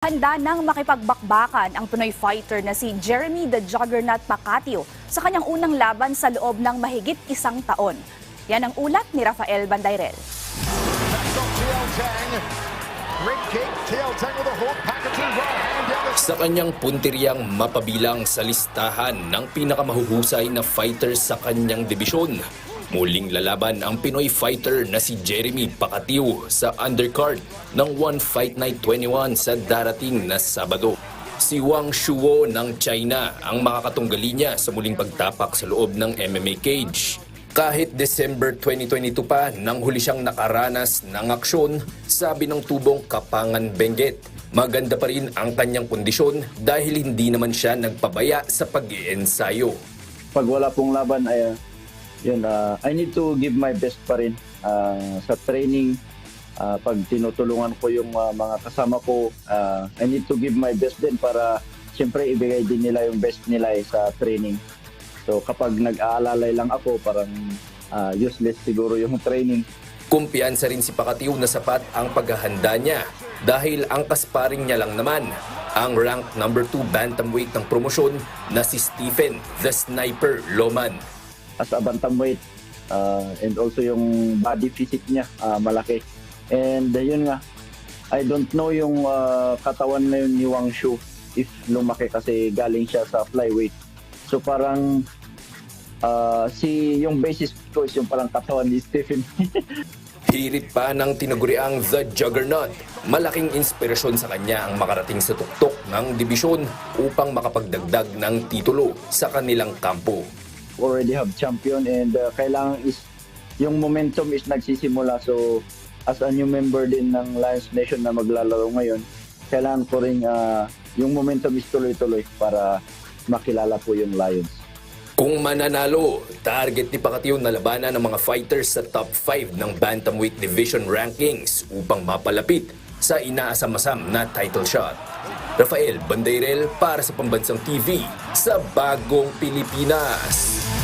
Handa nang makipagbakbakan ang Pinoy fighter na si Jeremy the Juggernaut Pacatio sa kanyang unang laban sa loob ng mahigit isang taon. Yan ang ulat ni Rafael the Sa kanyang puntiryang mapabilang sa listahan ng pinakamahusay na fighter sa kanyang dibisyon. Muling lalaban ang Pinoy fighter na si Jeremy Pacatio sa undercard ng One Fight Night 21 sa darating na Sabado. Si Wang Shuo ng China ang makakatunggali niya sa muling pagtapak sa loob ng MMA cage. Kahit December 2022 pa nang huli siyang nakaranas ng aksyon, sabi ng tubong Kapangan Benguet, maganda pa rin ang kanyang kondisyon dahil hindi naman siya nagpabaya sa pag-iensayo. pag wala pong laban ay uh, yun uh, I need to give my best pa rin uh, sa training uh, pag tinutulungan ko yung uh, mga kasama ko. Uh, I need to give my best din para siyempre ibigay din nila yung best nila eh, sa training. So kapag nag-aalalay lang ako parang uh, useless siguro yung training. Kumpiyansa rin si Pacatio na sapat ang paghahanda niya dahil ang kasparing niya lang naman ang rank number 2 bantamweight ng promosyon na si Stephen the Sniper Loman. As a bantamweight uh, and also yung body physique niya uh, malaki and uh, yun nga I don't know yung uh, katawan na yun ni Wang Shu if lumaki kasi galing siya sa flyweight so parang uh, si yung basis ko is yung parang katawan ni Stephen Hirit pa ng tinaguriang The Juggernaut. Malaking inspirasyon sa kanya ang makarating sa tuktok ng dibisyon upang makapagdagdag ng titulo sa kanilang kampo. Already have champion and uh, kailangan is yung momentum is nagsisimula so as a new member din ng Lions Nation na maglalaro ngayon kailangan ko rin uh, yung momentum is tuloy-tuloy para makilala po yung Lions. Kung mananalo, target ni Pacatio na labanan ng mga fighters sa top 5 ng Bantamweight Division rankings upang mapalapit sa inaasam-asam na title shot. Rafael Bandeirel para sa Pambansang TV sa Bagong Pilipinas.